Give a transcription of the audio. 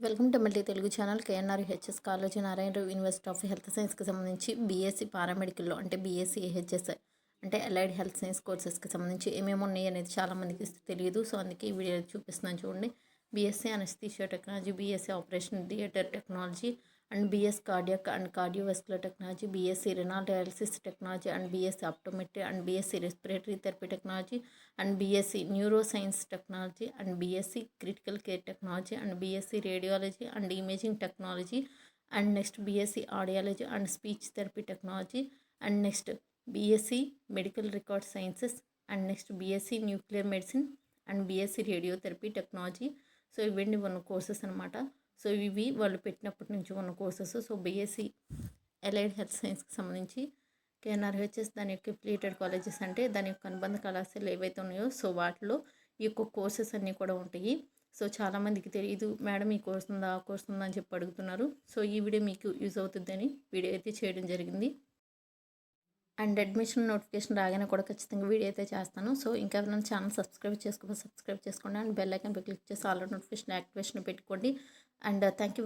Welcome to మళ్ళీ Telugu channel. KNR HS Kaloji Narayanarao university of health సైన్స్కి సంబంధించి BSc పారామెడికల్లో అంటే బీఎస్సీ హెచ్ఎస్ అంటే అలైడ్ హెల్త్ సైన్స్ కోర్సెస్కి సంబంధించి ఏమేమి ఉన్నాయి అనేది చాలామందికి తెలియదు. సో అందుకే ఈ వీడియో చూపిస్తున్నాను చూడండి. B BSc anaesthesia technology BSc operation theatre technology and BS cardiac and cardiovascular technology B BSc renal dialysis technology and B BSc optometry and B BSc respiratory therapy technology and BSc neuro science technology and BSc critical care technology and BSc radiology and imaging technology and next BSc audiology and speech therapy technology and next BSc medical record sciences and next BSc nuclear medicine and BSc radiotherapy technology so ఇవన్నీ ఉన్న courses అనమాట so ఇవి వాళ్ళు పెట్టినప్పటి నుంచి ఉన్న courses. So BSc allied health సైన్స్కి సంబంధించి కేఎన్ఆర్హెచ్ఎస్ దాని యొక్క రిలేటెడ్ కాలేజెస్ అంటే దాని యొక్క అనుబంధ కళాశాలలు ఏవైతే ఉన్నాయో సో వాటిలో ఈ యొక్క కోర్సెస్ అన్నీ కూడా ఉంటాయి. సో చాలామందికి తెలియదు మేడం ఈ కోర్స్ ఉందా? ఆ కోర్స్ ఉందా? అని చెప్పి అడుగుతున్నారు. సో ఈ వీడియో మీకు యూజ్ అవుతుందని వీడియో అయితే చేయడం జరిగింది. అండ్ అడ్మిషన్ నోటిఫికేషన్ రాగానే కూడా ఖచ్చితంగా వీడియో అయితే చేస్తాను. సో ఇంకా ఎవరైనా ఛానల్ సబ్స్క్రైబ్ చేసుకోవాలి సబ్స్క్రైబ్ చేసుకోండి. అండ్ బెల్ ఐకాన్ క్లిక్ చేసి ఆల్రెడీ నోటిఫికేషన్ యాక్టివేషన్ పెట్టుకోండి. And thank you